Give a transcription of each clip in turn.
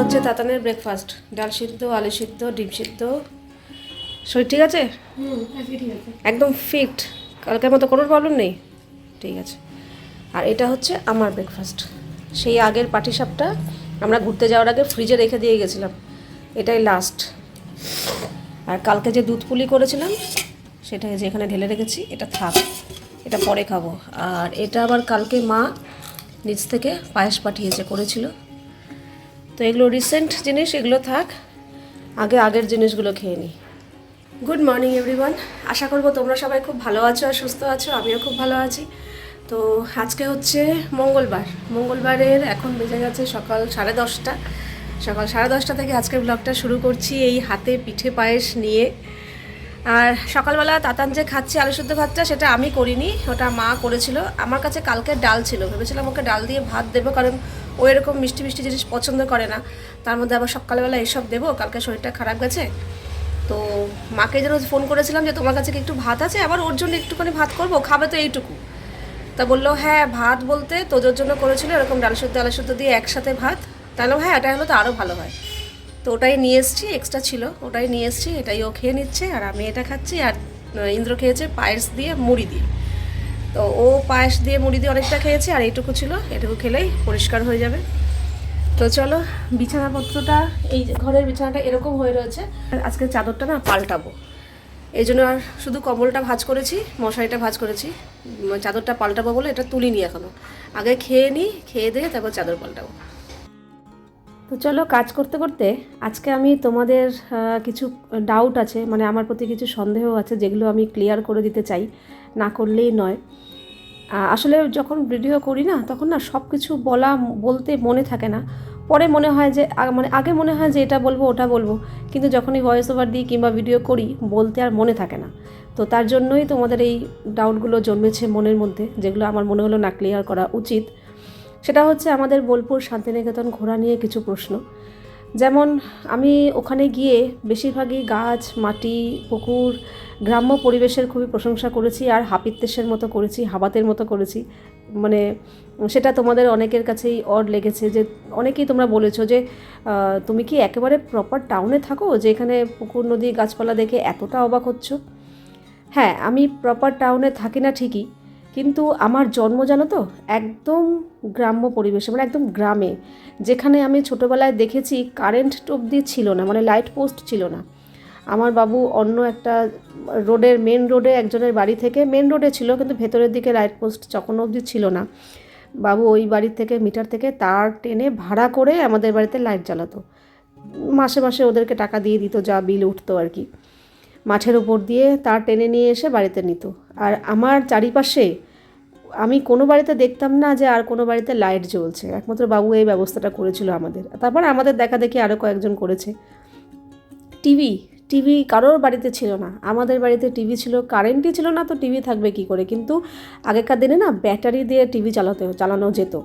হচ্ছে তাতানের ব্রেকফাস্ট ডাল সিদ্ধ আলু সিদ্ধ ডিম সিদ্ধ। শরীর ঠিক আছে? একদম ফিট কালকের মতো কোনো প্রবলেম নেই? ঠিক আছে। আর এটা হচ্ছে আমার ব্রেকফাস্ট সেই আগের পাটিসাপটা আমরা ঘুরতে যাওয়ার আগে ফ্রিজে রেখে দিয়ে গেছিলাম। এটাই লাস্ট আর কালকে যে দুধ পুলি করেছিলাম সেটা যে এখানে ঢেলে রেখেছি এটা থাক। এটা পরে খাব। আর এটা আবার কালকে মা নিচ থেকে পায়েস পাঠিয়েছে করেছিল। তো এগুলো রিসেন্ট জিনিস, এগুলো থাক। আগে আগের জিনিসগুলো খেয়ে নিই গুড মর্নিং এভরিওয়ান আশা করব তোমরা সবাই খুব ভালো আছো আর সুস্থ আছো, আমিও খুব ভালো আছি। তো আজকে হচ্ছে মঙ্গলবার। মঙ্গলবারের এখন বেজে গেছে সকাল সাড়ে দশটা। সকাল সাড়ে দশটা থেকে আজকের ব্লগটা শুরু করছি এই হাতে পিঠে পায়েস নিয়ে। আর সকালবেলা তাতান যে খাচ্ছি আলু শুদ্ধ ভাতটা, সেটা আমি করিনি, ওটা মা করেছিল। আমার কাছে কালকে ডাল ছিল, ভেবেছিলাম ওকে ডাল দিয়ে ভাত দেবো, কারণ ও এরকম মিষ্টি মিষ্টি জিনিস পছন্দ করে না। তার মধ্যে আবার সকালবেলা এইসব দেবো, কালকে শরীরটা খারাপ গেছে। তো মাকে যেন ফোন করেছিলাম যে, তোমার কাছে কি একটু ভাত আছে? আবার ওর জন্য একটুখানি ভাত করব, খাবে তো এইটুকু। তা বলল হ্যাঁ ভাত বলতে তোদের জন্য করেছিল এরকম ডাল শুদ্ধ আলু শুদ্ধ দিয়ে একসাথে ভাত। তাহলে হ্যাঁ এটা হলো তো আরও ভালো হয়। তো ওটাই নিয়ে এসেছি এক্সট্রা ছিল। ওটাই নিয়ে এসেছি, এটাই ও খেয়ে নিচ্ছে, আর আমি এটা খাচ্ছি, আর ইন্দ্র খেয়েছে পায়েস দিয়ে মুড়ি দিয়ে। তো ও পায়েস দিয়ে মুড়ি দিয়ে অনেকটা খেয়েছে, আর এইটুকু ছিল, এটুকু খেলেই পরিষ্কার হয়ে যাবে। তো চলো, বিছানাপত্রটা, এই ঘরের বিছানাটা এরকম হয়ে রয়েছে। আজকে চাদরটা না পাল্টাবো। এই জন্য আর শুধু কম্বলটা ভাজ করেছি, মশারিটা ভাজ করেছি। চাদরটা পাল্টাবো বলে এটা তুলিনি এখনও। আগে খেয়ে নিই খেয়ে দিয়ে তারপর চাদর পাল্টাবো। তো চলো কাজ করতে করতে আজকে আমি তোমাদের কিছু ডাউট আছে মানে আমার প্রতি কিছু সন্দেহ আছে যেগুলো আমি ক্লিয়ার করে দিতে চাই, না করলেই নয়। আসলে যখন ভিডিও করি না, তখন না সব কিছু বলা, বলতে মনে থাকে না। পরে মনে হয় যে মানে আগে মনে হয় যে এটা বলব, ওটা বলব। কিন্তু যখনই ভয়েস ওভার দিই কিংবা ভিডিও করি, বলতে আর মনে থাকে না। তো তার জন্যই তোমাদের এই ডাউটগুলো জন্মেছে মনের মধ্যে, যেগুলো আমার মনে হলো না ক্লিয়ার করা উচিত। সেটা হচ্ছে আমাদের বোলপুর শান্তিনিকেতন ঘোরা নিয়ে কিছু প্রশ্ন। যেমন, আমি ওখানে গিয়ে বেশিরভাগই গাছ, মাটি, পুকুর, গ্রাম্য পরিবেশের খুবই প্রশংসা করেছি আর হাপিত্তেশের মতো করেছি, হাবাতের মতো করেছি। মানে সেটা তোমাদের অনেকের কাছেই অড লেগেছে যে অনেকেই তোমরা বলেছ যে তুমি কি একেবারে প্রপার টাউনে থাকো? যে এখানে পুকুর, নদী, গাছপালা দেখে এতটা অবাক হচ্ছ? হ্যাঁ আমি প্রপার টাউনে থাকি না ঠিকই। কিন্তু আমার জন্ম, জানো তো, একদম গ্রাম্য পরিবেশে মানে একদম গ্রামে, যেখানে আমি ছোটোবেলায় দেখেছি কারেন্ট অবধি ছিল না মানে লাইট পোস্ট ছিল না। আমার বাবু অন্য একটা রোডের মেন রোডে একজনের বাড়ি থেকে মেন রোডে ছিল, কিন্তু ভেতরের দিকে লাইট পোস্ট যখন অবধি ছিল না। বাবু ওই বাড়ির থেকে মিটার থেকে তার টেনে ভাড়া করে আমাদের বাড়িতে লাইট জ্বালাতো। মাসে মাসে ওদেরকে টাকা দিয়ে দিত, যা বিল উঠতো আর কি। মাঠের ওপর দিয়ে তার টেনে নিয়ে এসে বাড়িতে নিত। আর আমার চারিপাশে আমি কোনো বাড়িতে দেখতাম না যে আর কোনো বাড়িতে লাইট জ্বলছে। একমাত্র বাবু এই ব্যবস্থাটা করেছিল আমাদের। তারপর আমাদের দেখা দেখি আরও কয়েকজন করেছে। টিভি টিভি কারোর বাড়িতে ছিল না। আমাদের বাড়িতে টিভি ছিল, কারেন্টই ছিল না তো টিভি থাকবে কি করে? কিন্তু আগেকার দিনে না ব্যাটারি দিয়ে টিভি চালাতে, চালানো যেত।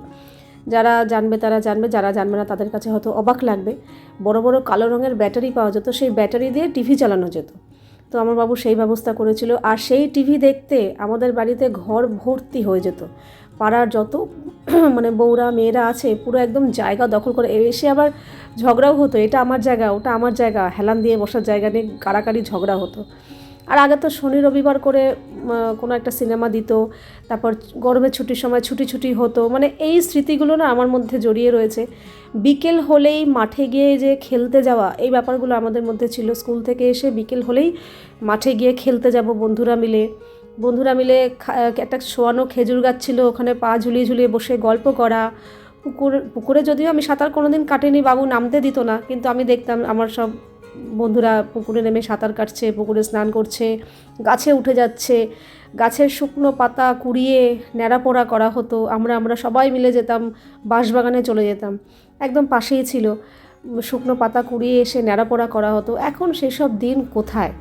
যারা জানবে তারা জানবে, যারা জানবে না তাদের কাছে হয়তো অবাক লাগবে। বড় বড় কালো রঙের ব্যাটারি পাওয়া যেত, সেই ব্যাটারি দিয়ে টিভি চালানো যেত। তো আমার বাবু সেই ব্যবস্থা করেছিল। আর সেই টিভি দেখতে আমাদের বাড়িতে ঘর ভর্তি হয়ে যেত। পাড়ার যত মানে বউরা, মেয়েরা আছে, পুরো একদম জায়গা দখল করে এসে আবার ঝগড়াও হতো। এটা আমার জায়গা, ওটা আমার জায়গা। হেলান দিয়ে বসার জায়গা নিয়ে কাড়াকাড়ি ঝগড়া হতো। আর আগে তো শনি রবিবার করে কোনো একটা সিনেমা দিত, তারপর গরমের ছুটির সময় ছুটি ছুটি হতো মানে এই স্মৃতিগুলো না আমার মধ্যে জড়িয়ে রয়েছে। বিকেল হলেই মাঠে গিয়ে যে খেলতে যাওয়া, এই ব্যাপারগুলো আমাদের মধ্যে ছিল। স্কুল থেকে এসে বিকেল হলেই মাঠে গিয়ে খেলতে যাব বন্ধুরা মিলে। বন্ধুরা মিলে একটা শোয়ানো খেজুর গাছ ছিল, ওখানে পা ঝুলিয়ে ঝুলিয়ে বসে গল্প করা। পুকুর, পুকুরে যদিও আমি সাঁতার কোনোদিন কাটিনি, বাবু নামতে দিত না, কিন্তু আমি দেখতাম আমার সব বন্ধুরা পুকুরে নেমে সাঁতার কাটছে, পুকুরে স্নান করছে, গাছে উঠে যাচ্ছে, গাছের শুকনো পাতা কুড়িয়ে ন্যাড়াপোড়া করা হতো, আমরা আমরা সবাই মিলে যেতাম, বাঁশবাগানে চলে যেতাম, একদম পাশেই ছিল শুকনো পাতা কুড়িয়ে এসে ন্যাড়াপোড়া করা হতো, এখন সেসব দিন কোথায়?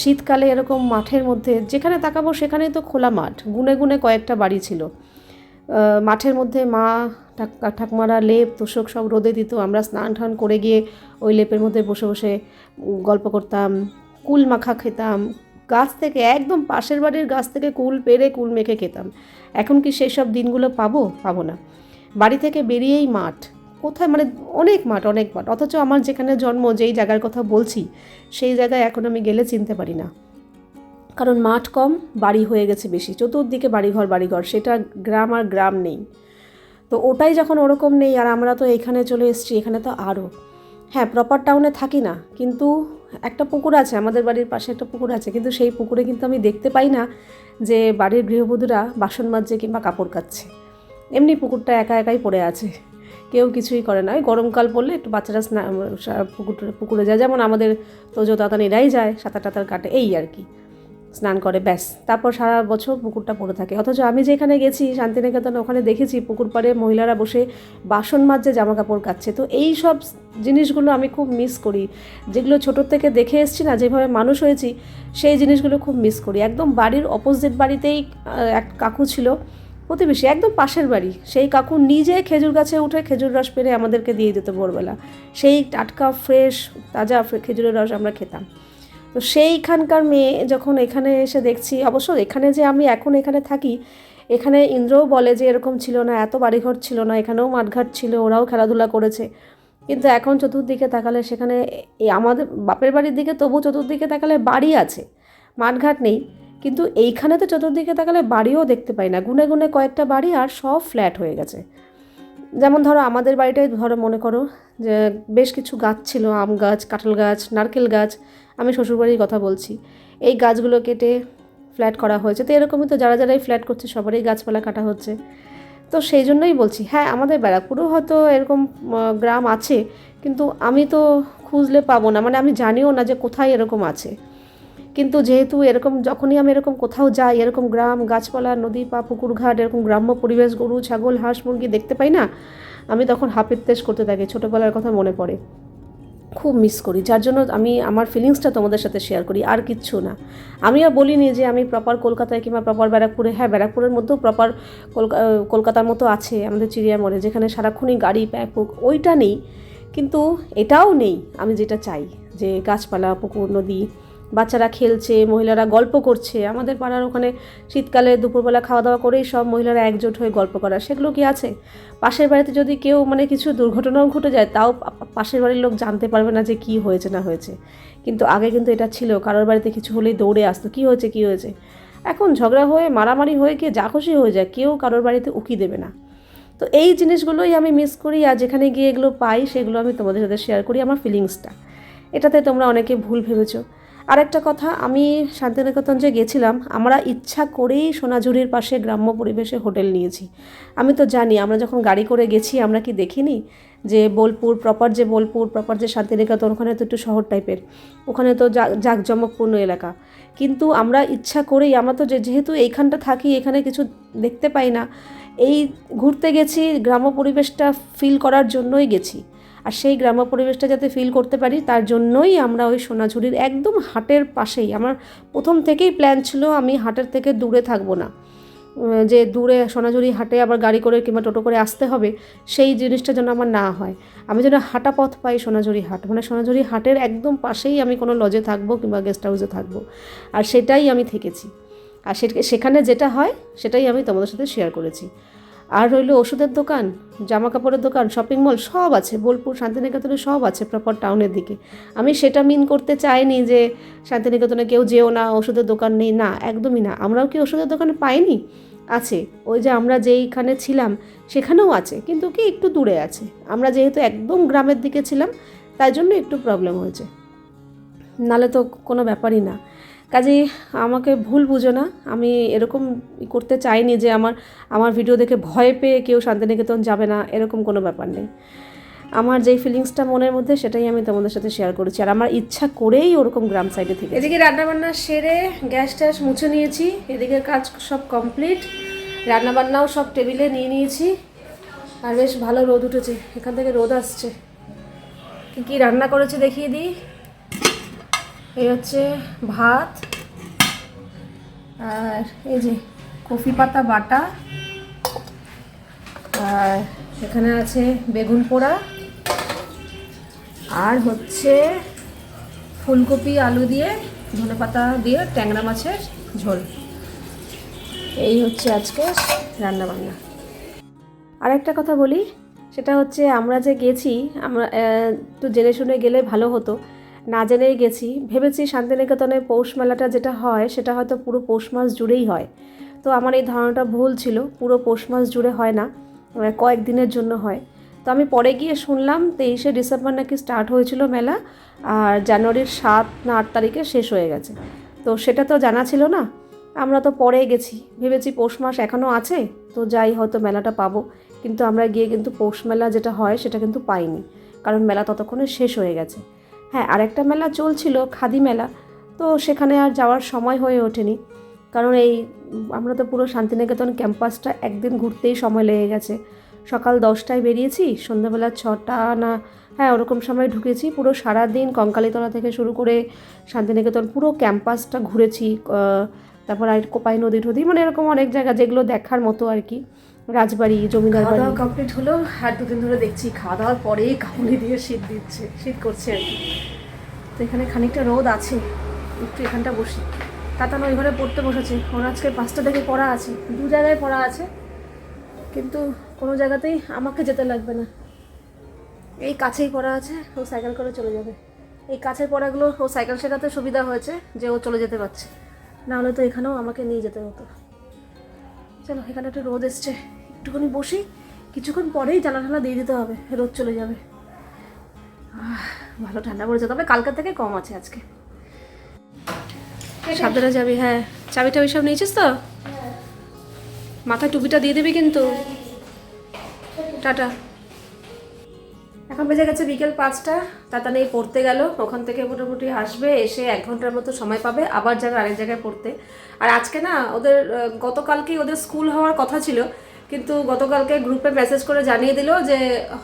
শীতকালে এরকম মাঠের মধ্যে, যেখানে তাকাবো সেখানেই তো খোলা মাঠ, গুনে গুনে কয়েকটা বাড়ি ছিল মাঠের মধ্যে মা, ঠাক- ঠাকুমারা, লেপ, তোষক সব রোদে দিত। আমরা স্নান টান করে গিয়ে ওই লেপের মধ্যে বসে বসে গল্প করতাম, কুল মাখা খেতাম। গাছ থেকে, একদম পাশের বাড়ির গাছ থেকে কুল পেরে কুল মেখে খেতাম। এখন কি সেই সব দিনগুলো পাবো? পাবো না। বাড়ি থেকে বেরিয়েই মাঠ। কোথায়? মানে অনেক মাঠ অনেক মাঠ। অথচ আমার যেখানে জন্ম, যেই জায়গার কথা বলছি, সেই জায়গায় এখন আমি গেলে চিনতে পারি না। কারণ মাঠ কম, বাড়ি হয়ে গেছে বেশি। চতুর্দিকে বাড়িঘর বাড়িঘর, সেটা গ্রাম আর গ্রাম নেই। তো ওটাই যখন ওরকম নেই, আর আমরা তো এখানে চলে এসেছি, এখানে তো আরও হ্যাঁ প্রপার টাউনে থাকি না, কিন্তু একটা পুকুর আছে, আমাদের বাড়ির পাশে একটা পুকুর আছে, কিন্তু সেই পুকুরে কিন্তু আমি দেখতে পাই না যে বাড়ির গৃহবধূরা বাসন মাজছে কিংবা কাপড় কাচ্ছে। এমনি পুকুরটা একা একাই পড়ে আছে। কেউ কিছুই করে না। গরমকাল পড়লে একটু বাচ্চারা স্নান পুকুর পুকুরে যায়। যেমন আমাদের তোজো তাতানিরাই যায় সাঁতার টাতার কাটে, এই আর কি। স্নান করে, ব্যাস। তারপর সারা বছর পুকুরটা পড়ে থাকে। অথচ আমি যেখানে গেছি, শান্তিনিকেতন, ওখানে দেখেছি পুকুর পাড়ে মহিলারা বসে বাসন মাজছে জামা কাপড় কাচ্ছে। তো এই সব জিনিসগুলো আমি খুব মিস করি। যেগুলো ছোটোর থেকে দেখে এসেছি না, যেভাবে মানুষ হয়েছি, সেই জিনিসগুলো খুব মিস করি। একদম বাড়ির অপোজিট বাড়িতেই এক কাকু ছিল, প্রতিবেশী, একদম পাশের বাড়ি। সেই কাকু নিজে খেজুর গাছে উঠে খেজুর রস পেরে আমাদেরকে দিয়ে দিত ভোরবেলা। সেই টাটকা ফ্রেশ তাজা খেজুরের রস আমরা খেতাম। তো সেইখানকার মেয়ে যখন এখানে এসে দেখছি, অবশ্য এখানে যে আমি এখন এখানে থাকি, এখানে ইন্দ্রও বলে যে এরকম ছিল না, এত বাড়িঘর ছিল না, এখানেও মাঠঘাট ছিল, ওরাও খেলাধুলা করেছে। কিন্তু এখন চতুর্দিকে তাকালে সেখানে আমাদের বাপের বাড়ির দিকে তবু চতুর্দিকে তাকালে বাড়ি আছে, মাঠঘাট নেই। কিন্তু এইখানে তো চতুর্দিকে তাকালে বাড়িও দেখতে পাই না। গুনে গুনে কয়েকটা বাড়ি আর সব ফ্ল্যাট হয়ে গেছে। যেমন ধরো আমাদের বাড়িটাই ধরো মনে করো যে বেশ কিছু গাছ ছিল, আম গাছ, কাঁঠাল গাছ, নারকেল গাছ, আমি শ্বশুরবাড়ির কথা বলছি। এই গাছগুলো কেটে ফ্ল্যাট করা হয়েছে। তো এরকমই তো যারা যারাই ফ্ল্যাট করছে সবারই গাছপালা কাটা হচ্ছে। তো সেই জন্যই বলছি হ্যাঁ আমাদের ব্যারাকপুরেও হয়তো এরকম গ্রাম আছে, কিন্তু আমি তো খুঁজলে পাবো না। মানে আমি জানিও না যে কোথায় এরকম আছে। কিন্তু যেহেতু এরকম যখনই আমি এরকম কোথাও যাই, এরকম গ্রাম, গাছপালা, নদী বা পুকুর, ঘাট, এরকম গ্রাম্য পরিবেশ, গরু, ছাগল, হাঁস, মুরগি দেখতে পাই না, আমি তখন হাপিত্তেশ করতে থাকি। ছোটোবেলার কথা মনে পড়ে। খুব মিস করি। যার জন্য আমি, আমার ফিলিংসটা তোমাদের সাথে শেয়ার করি, আর কিচ্ছু না। আমিও বলিনি যে আমি প্রপার কলকাতায় কিংবা প্রপার ব্যারাকপুরে হ্যাঁ ব্যারাকপুরের মধ্যেও প্রপার কলকাতার মতো আছে, আমাদের চিড়িয়া চিড়িয়ামোড়ে যেখানে সারাক্ষণই গাড়ি প্যাপুক ওইটা নেই। কিন্তু এটাও নেই, আমি যেটা চাই, যে গাছপালা, পুকুর, নদী বাচ্চারা খেলছে, মহিলারা গল্প করছে। আমাদের পাড়ার ওখানে শীতকালে দুপুরবেলা খাওয়া দাওয়া করেই সব মহিলারা একজোট হয়ে গল্প করা। সেগুলো কি আছে? পাশের বাড়িতে যদি কেউ মানে কিছু দুর্ঘটনাও ঘটে যায়, তাও পাশের বাড়ির লোক জানতে পারবে না যে কি হয়েছে না হয়েছে। কিন্তু আগে কিন্তু এটা ছিল। কারোর বাড়িতে কিছু হলেই দৌড়ে আসতো। কি হয়েছে কি হয়েছে? এখন ঝগড়া হয়ে, মারামারি হয়ে গিয়ে যা খুশি হয়ে যায়, কেউ কারোর বাড়িতে উকি দেবে না। তো এই জিনিসগুলোই আমি মিস করি আর যেখানে গিয়ে এগুলো পাই, সেগুলো আমি তোমাদের সাথে শেয়ার করি আমার ফিলিংসটা এটাতে তোমরা অনেকে ভুল ভেবেছো। আরেকটা কথা, আমি শান্তিনিকেতন যে গেছিলাম, আমরা ইচ্ছা করেই সোনাঝুরির পাশে গ্রাম্য পরিবেশে হোটেল নিয়েছি। আমি তো জানি, আমরা যখন গাড়ি করে গেছি, আমরা কি দেখিনি যে বোলপুর প্রপার যে বোলপুর প্রপার যে শান্তিনিকেতন, ওখানে তো একটু শহর টাইপের ওখানে তো জাঁকজমকপূর্ণ এলাকা। কিন্তু আমরা ইচ্ছা করেই, আমরা তো যেহেতু এইখানটা থাকি, এখানে কিছু দেখতে পাই না, এই ঘুরতে গেছি, গ্রাম্য পরিবেশটা ফিল করার জন্যই গেছি। আর সেই গ্রাম্য পরিবেশটা যাতে ফিল করতে পারি, তার জন্যই আমরা ওই সোনাঝুরির একদম হাটের পাশেই, আমার প্রথম থেকেই প্ল্যান ছিল আমি হাটের থেকে দূরে থাকব না। যে দূরে সোনাঝুরি হাটে আবার গাড়ি করে কিংবা টোটো করে আসতে হবে, সেই জিনিসটা যেন আমার না হয়। আমি যেন হাঁটা পথ পাই সোনাঝুরি হাট মানে সোনাঝুরি হাটের একদম পাশেই আমি কোনো লজে থাকব কিংবা গেস্ট হাউসে থাকব। আর সেটাই আমি থেকেছি। আর সেখানে যেটা হয়, সেটাই আমি তোমাদের সাথে শেয়ার করেছি। আর রইল ওষুধের দোকান জামা কাপড়ের দোকান শপিং মল সব আছে, বোলপুর, শান্তিনিকেতনে সব আছে প্রপার টাউনের দিকে। আমি সেটা মিন করতে চাইনি যে শান্তিনিকেতনে কেউ যেও না, ওষুধের দোকান নেই, না, একদমই না। আমরাও কি ওষুধের দোকানে পাইনি? আছে, ওই যে আমরা যেইখানে ছিলাম সেখানেও আছে, কিন্তু কি একটু দূরে আছে। আমরা যেহেতু একদম গ্রামের দিকে ছিলাম, তাই জন্য একটু প্রবলেম হয়েছে। নালে তো কোনো ব্যাপারই না। কাজেই আমাকে ভুল বুঝো না। আমি এরকম করতে চাইনি যে আমার আমার ভিডিও দেখে ভয় পেয়ে কেউ শান্তিনিকেতন যাবে না, এরকম কোনো ব্যাপার নেই। আমার যেই ফিলিংসটা মনের মধ্যে, সেটাই আমি তোমাদের সাথে শেয়ার করেছি। আর আমার ইচ্ছা করেই ওরকম গ্রাম সাইডে থেকে এদিকে রান্নাবান্না সেরে গ্যাস ট্যাস মুছে নিয়েছি। এদিকে কাজ সব কমপ্লিট রান্নাবান্নাও সব টেবিলে নিয়ে নিয়েছি। আর বেশ ভালো রোদ উঠেছে। এখান থেকে রোদ আসছে। কী কী রান্না করেছি দেখিয়ে দিই। এই হচ্ছে ভাত আর এই যে কফি পাতা বাটা আর এখানে আছে বেগুন পোড়া আর হচ্ছে ফুলকপি, আলু দিয়ে, ধনে পাতা দিয়ে ট্যাংরা মাছের ঝোল। এই হচ্ছে আজকে রান্না বান্না। আর একটা কথা বলি, সেটা হচ্ছে আমরা যে গেছি, আমরা একটু জেনে শুনে গেলে ভালো হতো। না জেনেই গেছি। ভেবেছি শান্তিনিকেতনে পৌষ মেলাটা যেটা হয় সেটা হয়তো পুরো পৌষ মাস জুড়েই হয়। তো আমার এই ধারণাটা ভুল ছিল পুরো পৌষ মাস জুড়ে হয় না আহ, কয়েকদিনের জন্য হয়। তো আমি পরে গিয়ে শুনলাম তেইশে ডিসেম্বর নাকি স্টার্ট হয়েছিল মেলা আর জানুয়ারির সাত না আট তারিখে শেষ হয়ে গেছে। তো সেটা তো জানা ছিল না। আমরা তো পরে গেছি। ভেবেছি পৌষ মাস এখনও আছে তো যাই হয়তো মেলাটা পাবো। কিন্তু আমরা গিয়ে কিন্তু পৌষ মেলা যেটা হয় সেটা কিন্তু পাইনি। কারণ মেলা ততক্ষণে শেষ হয়ে গেছে। হ্যাঁ আরেকটা মেলা চলছিল, খাদি মেলা। তো সেখানে আর যাওয়ার সময় হয়ে ওঠেনি। কারণ এই, আমরা তো পুরো শান্তিনিকেতন ক্যাম্পাসটা একদিন ঘুরতেই সময় লেগে গেছে। সকাল দশটায় বেরিয়েছি, সন্ধ্যাবেলা ছটা না হ্যাঁ ওরকম সময় ঢুকেছি। পুরো সারা দিন কঙ্কালীতলা থেকে শুরু করে শান্তিনিকেতন পুরো ক্যাম্পাসটা ঘুরেছি তারপর আর কোপাই নদী টদী মানে এরকম অনেক জায়গা যেগুলো দেখার মতো আর কি। রাজবাড়ি, জমিদার বাড়ি। কমপ্লিট হলো, আর দুদিন ধরে দেখছি খাওয়া দাওয়ার পরেই কামড়ি দিয়ে শীত দিচ্ছে, শীত করছে আর কি। তো এখানে খানিকটা রোদ আছে, একটু এখানটা বসি। তাতানো ওই ঘরে পড়তে বসেছে, ওর আজকে পাঁচটা থেকে পড়া আছে, দু জায়গায় পড়া আছে, কিন্তু কোনো জায়গাতেই আমাকে যেতে লাগবে না। এই কাছেই পড়া আছে, ও সাইকেল করে চলে যাবে। এই কাছের পড়াগুলো ও সাইকেল শেখাতে সুবিধা হয়েছে যে ও চলে যেতে পারছে। নাহলে তো এখানেও আমাকে নিয়ে যেতে হতো। চলো এখানে একটা রোদ এসছে। একটুখানি বসি কিছুক্ষণ পরেই জানা ঠান্ডা দিয়ে দিতে হবে রোদ চলে যাবে। ভালো ঠান্ডা পড়েছে তবে কালকার থেকে কম আছে আজকে। সাবধানে যাবি হ্যাঁ। চাবি টাবি সব নিয়েছিস তো? মাথায় টুপিটা দিয়ে দিবি কিন্তু। টাটা। এখন বেজে গেছে বিকেল পাঁচটা তাতা নেই পড়তে গেল, ওখান থেকে মোটামুটি আসবে, এসে এক ঘণ্টার মতো সময় পাবে, আবার যাবে আরেক জায়গায় পড়তে। আর আজকে না, ওদের গতকালকেই ওদের স্কুল হওয়ার কথা ছিল, কিন্তু গতকালকে গ্রুপে মেসেজ করে জানিয়ে দিল যে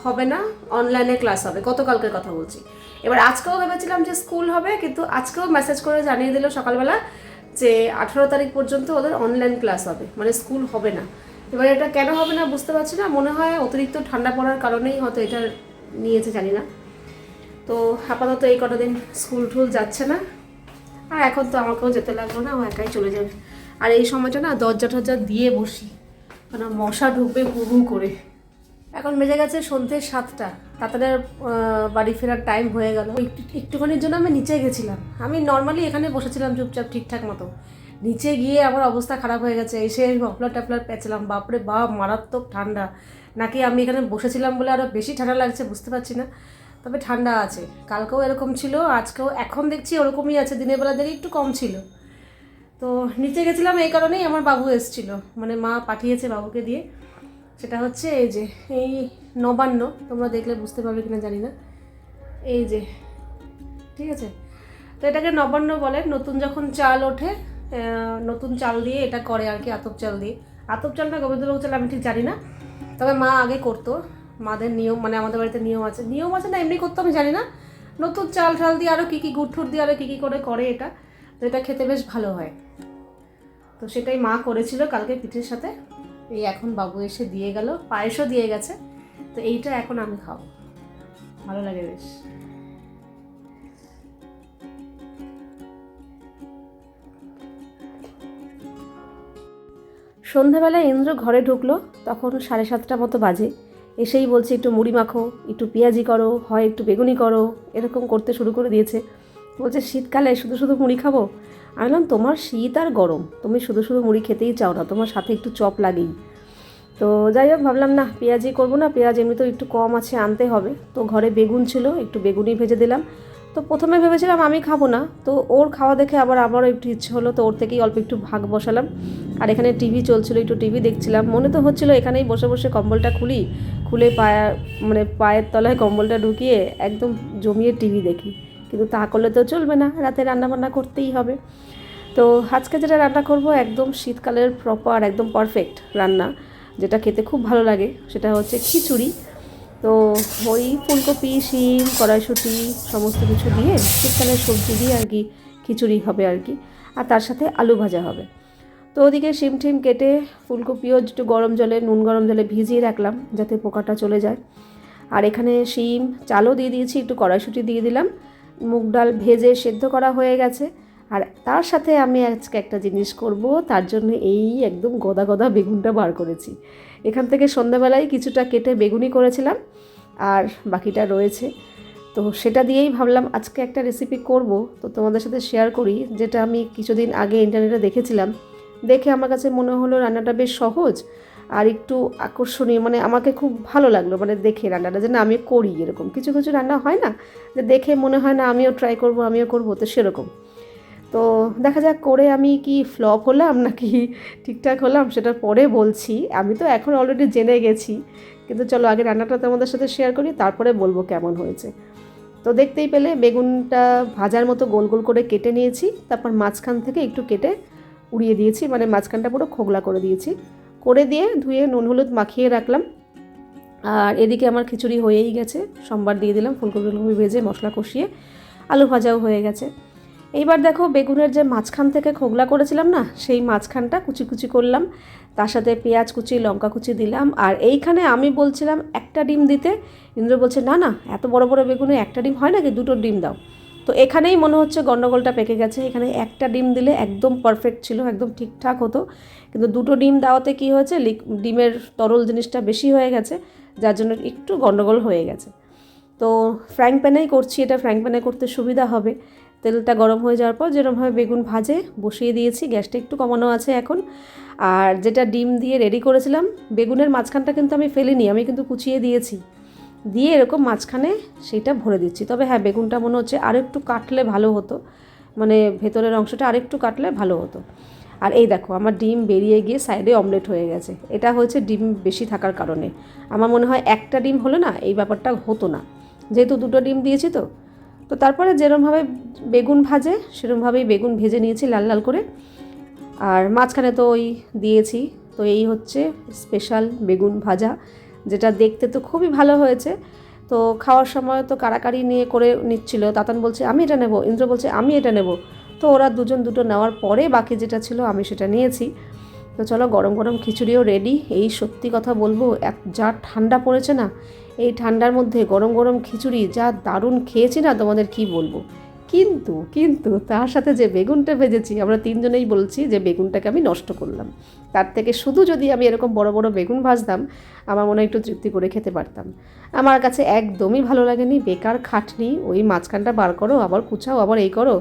হবে না, অনলাইনে ক্লাস হবে, গতকালকের কথা বলছি। এবার আজকেও ভেবেছিলাম যে স্কুল হবে, কিন্তু আজকেও মেসেজ করে জানিয়ে দিল সকালবেলা যে আঠেরো তারিখ পর্যন্ত ওদের অনলাইন ক্লাস হবে মানে স্কুল হবে না। এবার এটা কেন হবে না বুঝতে পারছি না, মনে হয় অতিরিক্ত ঠান্ডা পড়ার কারণেই হয়তো এটা নিয়েছে, জানি না। তো আপাতত এই কটা দিন স্কুল টুল যাচ্ছে না। আর এখন তো আমাকেও যেতে লাগল না, ও একাই চলে যাবে। আর এই সময়টা না দরজা টরজা দিয়ে বসি। মানে মশা ঢুকবে হু করে। এখন বেজে গেছে সন্ধ্যে সাতটা। তাড়াতাড়ি বাড়ি ফেরার টাইম হয়ে গেল। একটু, একটুখানির জন্য আমি নিচে গেছিলাম। আমি নর্মালি এখানে বসেছিলাম চুপচাপ ঠিকঠাক মতো। নিচে গিয়ে আমার অবস্থা খারাপ হয়ে গেছে। এসে মফলার টপলার পেঁচলাম। বাপরে বাপ, মারাত্মক ঠান্ডা। নাকি আমি এখানে বসেছিলাম বলে আরও বেশি ঠান্ডা লাগছে বুঝতে পারছি না। তবে ঠান্ডা আছে। কালকেও এরকম ছিল, আজকেও এখন দেখছি ওরকমই আছে। দিনের বেলা দেখে একটু কম ছিল। তো নিচে গেছিলাম এই কারণেই আমার বাবু এসেছিল। মানে মা পাঠিয়েছে বাবুকে দিয়ে। সেটা হচ্ছে এই যে, এই নবান্ন, তোমরা দেখলে বুঝতে পারবে কিনা জানি না। এই যে, ঠিক আছে? তো এটাকে নবান্ন বলে। নতুন যখন চাল ওঠে নতুন চাল দিয়ে এটা করে আর কি, আতপ চাল দিয়ে। আতপ চাল না গোবিন্দভোগ চাল আমি ঠিক জানি না। তবে মা আগে করতো। মাদের নিয়ম মানে আমাদের বাড়িতে নিয়ম আছে। নিয়ম আছে না, এমনি করতো, আমি জানি না। নতুন চাল ঠাল দিয়ে আরও কী কী গুড় ঠুর দিয়ে আরও কী কী করে করে এটা। তো এটা খেতে বেশ ভালো হয়। তো সেটাই মা করেছিল কালকে পিঠের সাথে। এই এখন বাবু এসে দিয়ে গেল, পায়েসও দিয়ে গেছে। তো এইটা এখন আমি খাব। ভালো লাগে বেশ। সন্ধ্যাবেলায় ইন্দ্র ঘরে ঢুকলো, তখন সাড়ে সাতটা মতো বাজে। এসেই বলছে, একটু মুড়ি মাখো, একটু পেঁয়াজি করো, হয় একটু বেগুনি করো। এরকম করতে শুরু করে দিয়েছে। বলছে, শীতকালে শুধু শুধু মুড়ি খাব? আমি বললাম, তোমার শীত আর গরম, তুমি শুধু শুধু মুড়ি খেতেই চাও না, তোমার সাথে একটু চপ লাগেই। তো যাই হোক, ভাবলাম, না, পেঁয়াজি করব না, পেঁয়াজ এমনিতেও একটু কম আছে, আনতে হবে। তো ঘরে বেগুন ছিল, একটু বেগুনি ভেজে দিলাম। তো প্রথমে ভেবেছিলাম আমি খাব না, তো ওর খাওয়া দেখে আবার আমারও একটু ইচ্ছে হলো, তো ওর থেকেই অল্প একটু ভাগ বসালাম। আর এখানে টিভি চলছিল, একটু টিভি দেখছিলাম। মনে তো হচ্ছিল এখানেই বসে বসে কম্বলটা খুলি, খুলে পায়া মানে পায়ের তলায় কম্বলটা ঢুকিয়ে একদম জমিয়ে টিভি দেখি। কিন্তু তা করলে তো চলবে না, রাতে রান্না বান্না করতেই হবে। তো আজকে যেটা রান্না করব একদম শীতকালের প্রপার একদম পারফেক্ট রান্না, যেটা খেতে খুব ভালো লাগে, সেটা হচ্ছে খিচুড়ি। তো ওই ফুলকপি, শিম, কড়াইশুঁটি সমস্ত কিছু দিয়ে শীতকালের সবজি দিয়ে আর কি খিচুড়ি হবে আর কি। আর তার সাথে আলু ভাজা হবে। তো ওদিকে শিম টিম কেটে ফুলকপিও একটু গরম জলে, নুন গরম জলে ভিজিয়ে রাখলাম যাতে পোকাটা চলে যায়। আর এখানে শিম, চালও দিয়ে দিয়েছি, একটু কড়াইশুঁটি দিয়ে দিলাম। মুগ ডাল ভেজে সেদ্ধ করা হয়ে গেছে। আর তার সাথে আমি আজকে একটা জিনিস করব, তার জন্য এই একদম গদা গদা বেগুনটা বার করেছি। এখান থেকে সন্ধ্যাবেলায় কিছুটা কেটে বেগুনি করেছিলাম, আর বাকিটা রয়েছে। তো সেটা দিয়েই ভাবলাম আজকে একটা রেসিপি করব। তো তোমাদের সাথে শেয়ার করি, যেটা আমি কিছুদিন আগে ইন্টারনেটে দেখেছিলাম। দেখে আমার কাছে মনে হলো রান্নাটা বেশ সহজ আর একটু আকর্ষণীয় মানে আমাকে খুব ভালো লাগল মানে দেখে রান্নাটা, যে না আমি করি এরকম। কিছু কিছু রান্না হয় না, যে দেখে মনে হয় না আমিও ট্রাই করব, আমিও করব, তো সেরকম। তো দেখা যাক করে আমি কি ফ্লপ হলাম নাকি ঠিকঠাক হলাম সেটা পরে বলছি। আমি তো এখন অলরেডি জেনে গেছি। কিন্তু চলো আগে রান্নাটা তোমাদের সাথে শেয়ার করি, তারপরে বলব কেমন হয়েছে। তো দেখতেই পেলে বেগুনটা ভাজার মতো গোল গোল করে কেটে নিয়েছি, তারপর মাঝখান থেকে একটু কেটে উড়িয়ে দিয়েছি মানে মাঝখানটা পুরো খোগলা করে দিয়েছি। করে দিয়ে ধুয়ে নুন হলুদ মাখিয়ে রাখলাম। আর এদিকে আমার খিচুড়ি হয়েই গেছে, সোমবার দিয়ে দিলাম ফুলকপি ভেজে মশলা কষিয়ে আলু ভাজাও হয়ে গেছে। এইবার দেখো বেগুনের যে মাঝখান থেকে খোগলা করেছিলাম না, সেই মাঝখানটা কুচি কুচি করলাম। তার সাথে পেঁয়াজ কুচি, লঙ্কা কুচি দিলাম। আর এইখানে আমি বলছিলাম একটা ডিম দিতে। ইন্দ্র বলছে, না না, এত বড় বড় বেগুনে একটা ডিম হয় নাকি? দুটো ডিম দাও। তো এখানেই মনে হচ্ছে গণ্ডগোলটা পেকে গেছে। এখানে একটা ডিম দিলে একদম পারফেক্ট ছিল, একদম ঠিকঠাক হতো। কিন্তু দুটো ডিম দেওয়াতে কী হয়েছে? ডিমের তরল জিনিসটা বেশি হয়ে গেছে, যার জন্য একটু গণ্ডগোল হয়ে গেছে। তো ফ্র্যাঙ্ক প্যানেই করছি, এটা ফ্র্যাঙ্ক প্যানে করতে সুবিধা হবে। তেলটা গরম হয়ে যাওয়ার পর যেরকমভাবে বেগুন ভাজে বসিয়ে দিয়েছি, গ্যাসটা একটু কমানো আছে এখন। আর যেটা ডিম দিয়ে রেডি করেছিলাম, বেগুনের মাঝখানটা কিন্তু আমি ফেলিনি, আমি কিন্তু কুচিয়ে দিয়েছি। দিয়ে এরকম মাঝখানে সেটা ভরে দিচ্ছি। তবে হ্যাঁ বেগুনটা মনে হচ্ছে আরও একটু কাটলে ভালো হতো। মানে ভেতরের অংশটা আরেকটু কাটলে ভালো হতো। আর এই দেখো, আমার ডিম বেরিয়ে গিয়ে সাইডে অমলেট হয়ে গেছে। এটা হয়েছে ডিম বেশি থাকার কারণে। আমার মনে হয় একটা ডিম হলে না, এই ব্যাপারটা হতো না। যেহেতু দুটো ডিম দিয়েছি তো তো তারপরে যেরমভাবে বেগুন ভাজে, সেরমভাবেই বেগুন ভেজে নিয়েছি লাল লাল করে। আর মাঝখানে তো ওই দিয়েছি, তো এই হচ্ছে স্পেশাল বেগুন ভাজা, যেটা দেখতে তো খুবই ভালো হয়েছে। তো খাওয়ার সময় তো কারাকারি নিয়ে করে নিচ্ছিল, তাতান বলছে, আমি এটা নেব। ইন্দ্র বলছে, আমি এটা নেব। তো ওরা দুজন দুটো নেওয়ার পরে বাকি যেটা ছিল আমি সেটা নিয়েছি। তো চলো গরম গরম খিচুড়িও রেডি এই সত্যি কথা বলব, এক যা ঠান্ডা পড়েছে না, এই ঠান্ডার মধ্যে গরম গরম খিচুড়ি যা দারুণ খেয়েছি না, তোমাদের কি বলব? কিন্তু কিন্তু তার সাথে যে বেগুনটা ভেজেছি, আমরা তিনজনেই বলছি যে বেগুনটাকে আমি নষ্ট করলাম। তার থেকে শুধু যদি আমি এরকম বড় বড় বেগুন ভাজতাম, আমার মনে একটু তৃপ্তি করে খেতে পারতাম। আমার কাছে একদমই ভালো লাগেনি, বেকার খাটনি, ওই মাঝখানটা বার করো, আবার কুচাও, আবার এই করো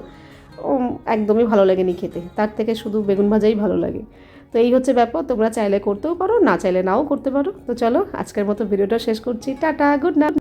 একদমই ভালো লাগেনি খেতে। তার থেকে শুধু বেগুন ভাজাই ভালো লাগে। তো এই হচ্ছে ব্যাপার, তোমরা চাইলে করতেও পারো, না চাইলে নাও করতে পারো। তো চলো, আজকের মতো ভিডিওটা শেষ করছি। Tata good night